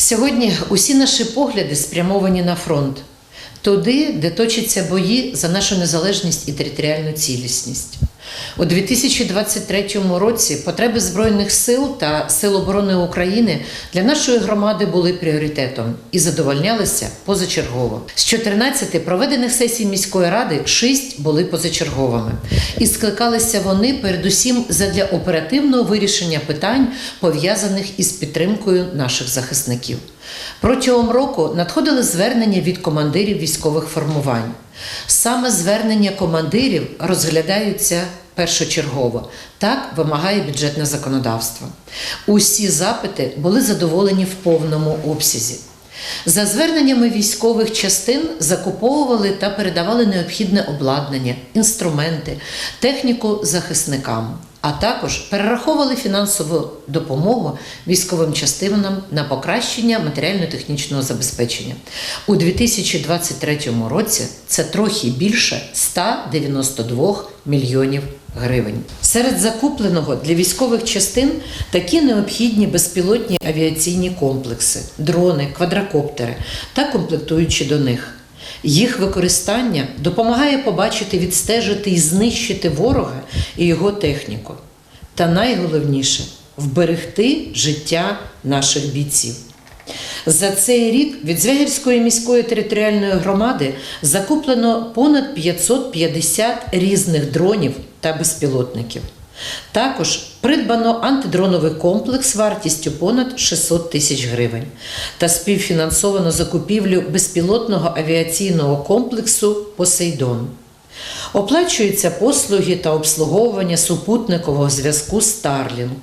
Сьогодні усі наші погляди спрямовані на фронт, туди, де точаться бої за нашу незалежність і територіальну цілісність. У 2023 році потреби Збройних сил та Сил оборони України для нашої громади були пріоритетом і задовольнялися позачергово. З 14 проведених сесій міської ради 6 були позачерговими. І скликалися вони передусім задля оперативного вирішення питань, пов'язаних із підтримкою наших захисників. Протягом року надходили звернення від командирів військових формувань. Саме звернення командирів розглядаються першочергово. Так вимагає бюджетне законодавство. Усі запити були задоволені в повному обсязі. За зверненнями військових частин закуповували та передавали необхідне обладнання, інструменти, техніку захисникам, а також перераховували фінансову допомогу військовим частинам на покращення матеріально-технічного забезпечення. У 2023 році це трохи більше 192 мільйонів гривень. Серед закупленого для військових частин такі необхідні безпілотні авіаційні комплекси, дрони, квадрокоптери та комплектуючі до них. Їх використання допомагає побачити, відстежити і знищити ворога і його техніку. Та найголовніше вберегти життя наших бійців. За цей рік від Звягільської міської територіальної громади закуплено понад 550 різних дронів та безпілотників. Також придбано антидроновий комплекс вартістю понад 600 тисяч гривень та співфінансовано закупівлю безпілотного авіаційного комплексу Посейдон. Оплачуються послуги та обслуговування супутникового зв'язку Starlink.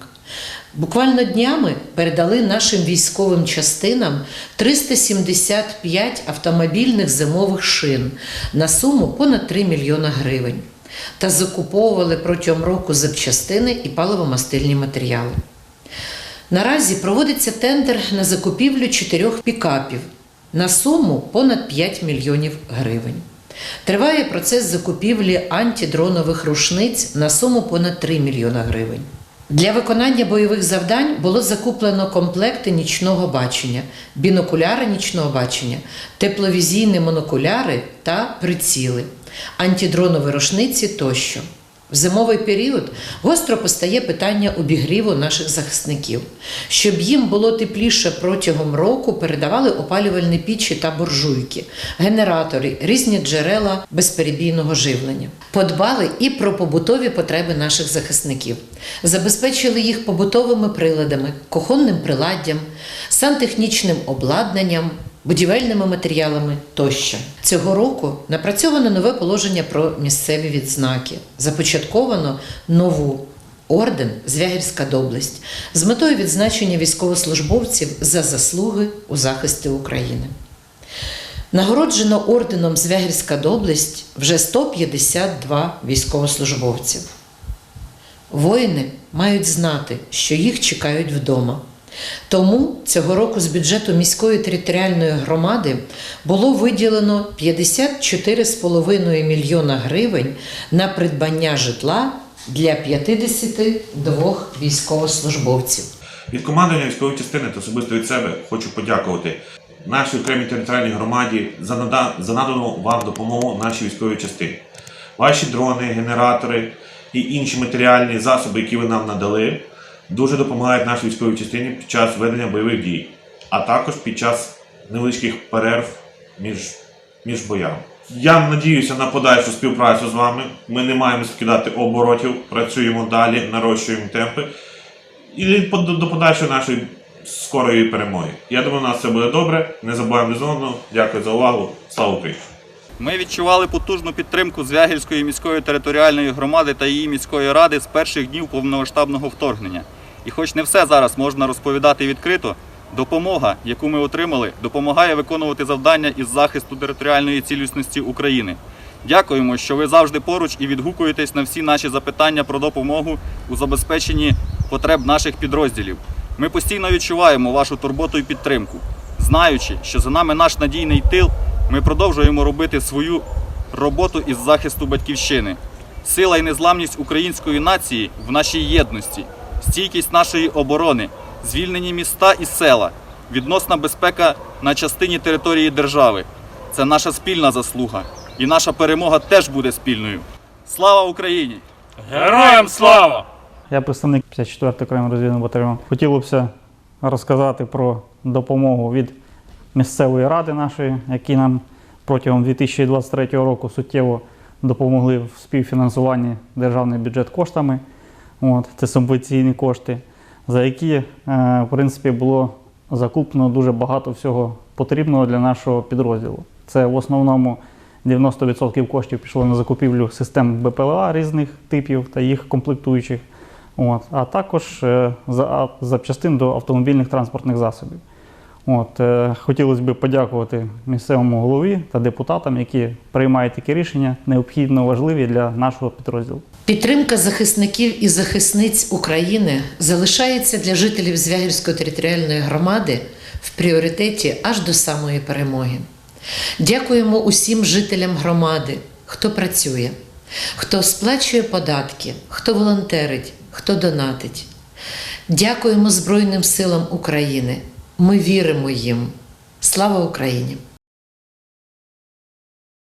Буквально днями передали нашим військовим частинам 375 автомобільних зимових шин на суму понад 3 мільйона гривень та закуповували протягом року запчастини і паливомастильні матеріали. Наразі проводиться тендер на закупівлю чотирьох пікапів на суму понад 5 мільйонів гривень. Триває процес закупівлі антидронових рушниць на суму понад 3 мільйона гривень. Для виконання бойових завдань було закуплено комплекти нічного бачення, бінокуляри нічного бачення, тепловізійні монокуляри та приціли, антидронові рушниці тощо. В зимовий період гостро постає питання обігріву наших захисників. Щоб їм було тепліше протягом року, передавали опалювальні пічі та буржуйки, генератори, різні джерела безперебійного живлення. Подбали і про побутові потреби наших захисників, забезпечили їх побутовими приладами, кухонним приладдям, сантехнічним обладнанням, будівельними матеріалами тощо. Цього року напрацьовано нове положення про місцеві відзнаки. Започатковано нову орден Звягільська доблесть з метою відзначення військовослужбовців за заслуги у захисті України. Нагороджено орденом Звягільська доблесть вже 152 військовослужбовців. Воїни мають знати, що їх чекають вдома. Тому цього року з бюджету міської територіальної громади було виділено 54,5 мільйона гривень на придбання житла для 52 військовослужбовців. Від командування військової частини та особисто від себе хочу подякувати нашій окремій територіальній громаді за, нада- за надану вам допомогу нашій військовій частині. Ваші дрони, генератори і інші матеріальні засоби, які ви нам надали, дуже допомагають нашій військовій частині під час ведення бойових дій, а також під час невеличких перерв між, між боями. Я надіюся на подальшу співпрацю з вами. Ми не маємо скидати оборотів, працюємо далі, нарощуємо темпи і до подальшої нашої скорої перемоги. Я думаю, у нас все буде добре. Не забуваємо одного. Дякую за увагу. Слава Україні! Ми відчували потужну підтримку Звягільської міської територіальної громади та її міської ради з перших днів повномасштабного вторгнення. І хоч не все зараз можна розповідати відкрито, допомога, яку ми отримали, допомагає виконувати завдання із захисту територіальної цілісності України. Дякуємо, що ви завжди поруч і відгукуєтесь на всі наші запитання про допомогу у забезпеченні потреб наших підрозділів. Ми постійно відчуваємо вашу турботу і підтримку. Знаючи, що за нами наш надійний тил, ми продовжуємо робити свою роботу із захисту батьківщини. Сила і незламність української нації в нашій єдності, стійкість нашої оборони, звільнені міста і села, Відносна безпека на частині території держави це наша спільна заслуга, і наша перемога теж буде спільною. Слава Україні! Героям слава! Я представник 54-ї окремого розвідного батальйону. Хотілося б розказати про допомогу від місцевої ради нашої, які нам протягом 2023 року суттєво допомогли в співфінансуванні державний бюджет коштами. От, це субвенційні кошти, за які е, в принципі, було закуплено дуже багато всього потрібного для нашого підрозділу. Це в основному 90% коштів пішло на закупівлю систем БПЛА різних типів та їх комплектуючих, от, а також е, за, запчастин до автомобільних транспортних засобів. От, е, хотілося б подякувати місцевому голові та депутатам, які приймають такі рішення, необхідно важливі для нашого підрозділу. Підтримка захисників і захисниць України залишається для жителів Звягільської територіальної громади в пріоритеті аж до самої перемоги. Дякуємо усім жителям громади, хто працює, хто сплачує податки, хто волонтерить, хто донатить. Дякуємо Збройним силам України. Ми віримо їм. Слава Україні!